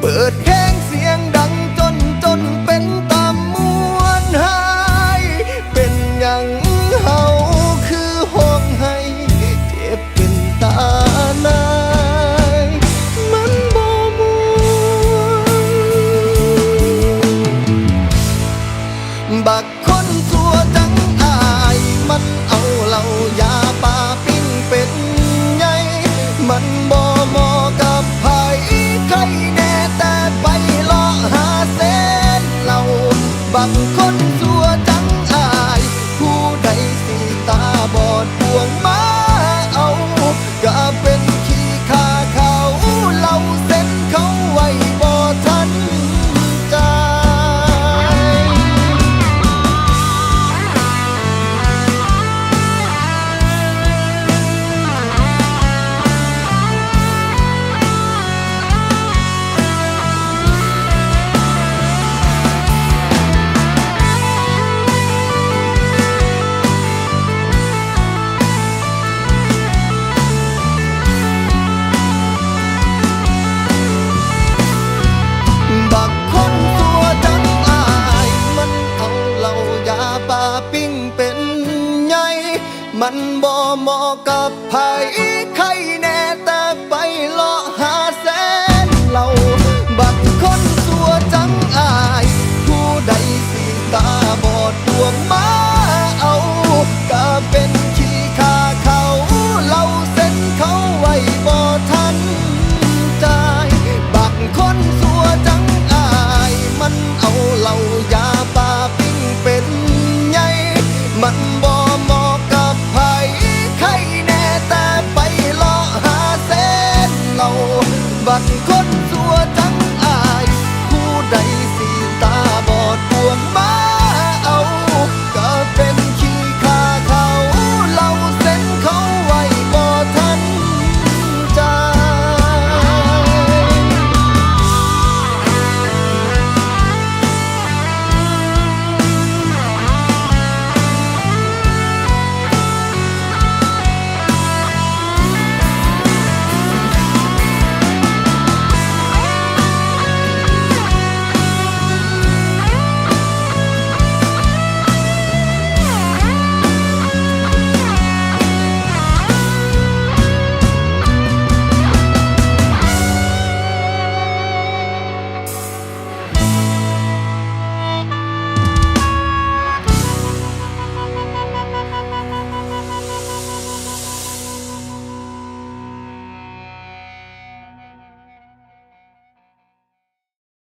เปิดเพลงเสียงดังจนจนเป็นตามมวนหายเป็นอย่างเฮาคือห้องให้เจ็บเป็นตานายมันบ่มวนบักคนสัวจังอายมัน ป่าปิ้งเป็นไงมันบ่เหมาะกับไผใครแน่ fucking